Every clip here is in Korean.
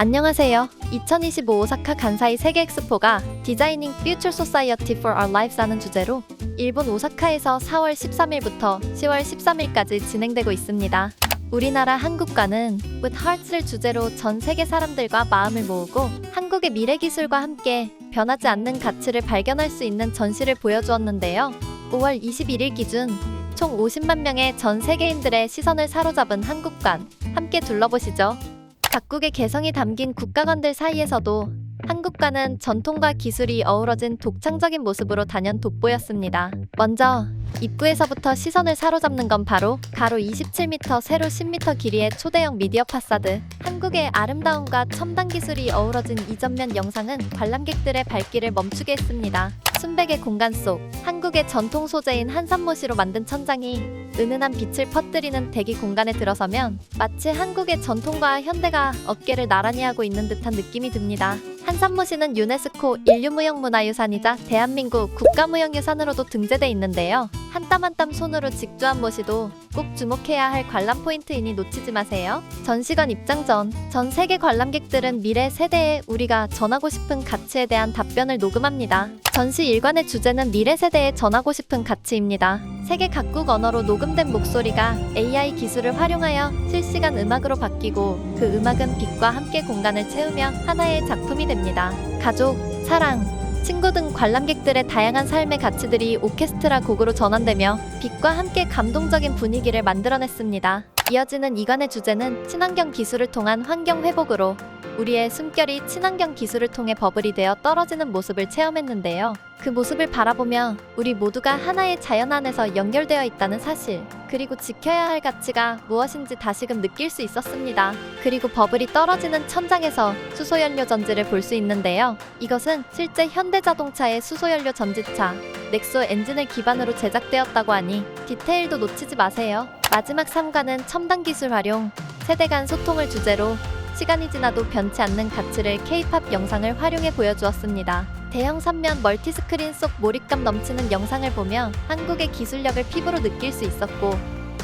안녕하세요. 2025 오사카 간사이 세계 엑스포가 디자이닝 Future Society for Our Lives라는 주제로 일본 오사카에서 4월 13일부터 10월 13일까지 진행되고 있습니다. 우리나라 한국과는 With Hearts를 주제로 전 세계 사람들과 마음을 모으고 한국의 미래 기술과 함께 변하지 않는 가치를 발견할 수 있는 전시를 보여주었는데요. 5월 21일 기준 총 50만 명의 전 세계인들의 시선을 사로잡은 한국관 함께 둘러보시죠. 각국의 개성이 담긴 국가관들 사이에서도 한국과는 전통과 기술이 어우러진 독창적인 모습으로 단연 돋보였습니다. 먼저 입구에서부터 시선을 사로잡는 건 바로 가로 27m, 세로 10m 길이의 초대형 미디어 파사드. 한국의 아름다움과 첨단 기술이 어우러진 이전면 영상은 관람객들의 발길을 멈추게 했습니다. 순백의 공간 속 한국의 전통 소재인 한산모시로 만든 천장이 은은한 빛을 퍼뜨리는 대기 공간에 들어서면 마치 한국의 전통과 현대가 어깨를 나란히 하고 있는 듯한 느낌이 듭니다. 한산모시는 유네스코 인류무형문화유산이자 대한민국 국가무형유산으로도 등재돼 있는데요. 한 땀 한 땀 손으로 직조한 모시도 꼭 주목해야 할 관람 포인트이니 놓치지 마세요. 전시관 입장 전, 전 세계 관람객들은 미래 세대에 우리가 전하고 싶은 가치에 대한 답변을 녹음합니다. 전시 일관의 주제는 미래 세대에 전하고 싶은 가치입니다. 세계 각국 언어로 녹음된 목소리가 AI 기술을 활용하여 실시간 음악으로 바뀌고 그 음악은 빛과 함께 공간을 채우며 하나의 작품이 됩니다. 가족, 사랑, 친구 등 관람객들의 다양한 삶의 가치들이 오케스트라 곡으로 전환되며 빛과 함께 감동적인 분위기를 만들어냈습니다. 이어지는 이관의 주제는 친환경 기술을 통한 환경 회복으로 우리의 숨결이 친환경 기술을 통해 버블이 되어 떨어지는 모습을 체험했는데요. 그 모습을 바라보며 우리 모두가 하나의 자연 안에서 연결되어 있다는 사실, 그리고 지켜야 할 가치가 무엇인지 다시금 느낄 수 있었습니다. 그리고 버블이 떨어지는 천장에서 수소연료 전지를 볼 수 있는데요. 이것은 실제 현대자동차의 수소연료 전지차 넥소 엔진을 기반으로 제작되었다고 하니 디테일도 놓치지 마세요. 마지막 3관은 첨단 기술 활용, 세대 간 소통을 주제로 시간이 지나도 변치 않는 가치를 K-팝 영상을 활용해 보여주었습니다. 대형 3면 멀티스크린 속 몰입감 넘치는 영상을 보며 한국의 기술력을 피부로 느낄 수 있었고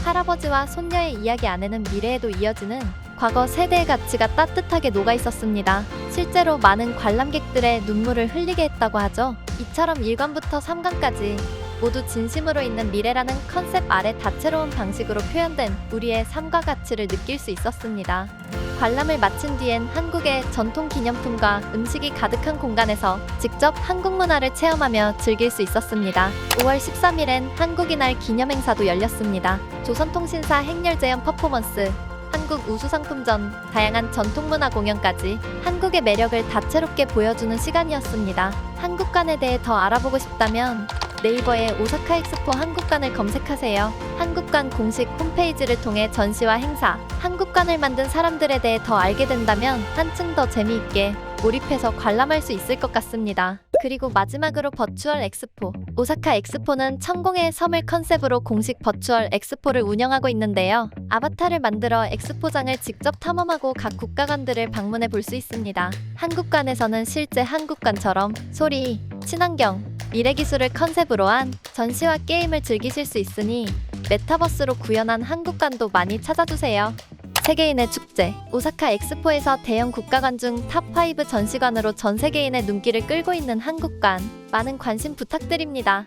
할아버지와 손녀의 이야기 안에는 미래에도 이어지는 과거 세대의 가치가 따뜻하게 녹아 있었습니다. 실제로 많은 관람객들의 눈물을 흘리게 했다고 하죠. 이처럼 1관부터 3관까지 모두 진심으로 있는 미래라는 컨셉 아래 다채로운 방식으로 표현된 우리의 삶과 가치를 느낄 수 있었습니다. 관람을 마친 뒤엔 한국의 전통 기념품과 음식이 가득한 공간에서 직접 한국 문화를 체험하며 즐길 수 있었습니다. 5월 13일엔 한국인날 기념 행사도 열렸습니다. 조선통신사 행렬제연 퍼포먼스, 한국 우수상품전, 다양한 전통문화 공연까지 한국의 매력을 다채롭게 보여주는 시간이었습니다. 한국관에 대해 더 알아보고 싶다면 네이버에 오사카 엑스포 한국관을 검색하세요. 한국관 공식 홈페이지를 통해 전시와 행사, 한국관을 만든 사람들에 대해 더 알게 된다면 한층 더 재미있게 몰입해서 관람할 수 있을 것 같습니다. 그리고 마지막으로 버추얼 엑스포. 오사카 엑스포는 천공의 섬을 컨셉으로 공식 버추얼 엑스포를 운영하고 있는데요. 아바타를 만들어 엑스포장을 직접 탐험하고 각 국가관들을 방문해 볼 수 있습니다. 한국관에서는 실제 한국관처럼 소리, 친환경, 미래 기술을 컨셉으로 한 전시와 게임을 즐기실 수 있으니 메타버스로 구현한 한국관도 많이 찾아주세요. 세계인의 축제 오사카 엑스포에서 대형 국가관 중 탑5 전시관으로 전 세계인의 눈길을 끌고 있는 한국관 많은 관심 부탁드립니다.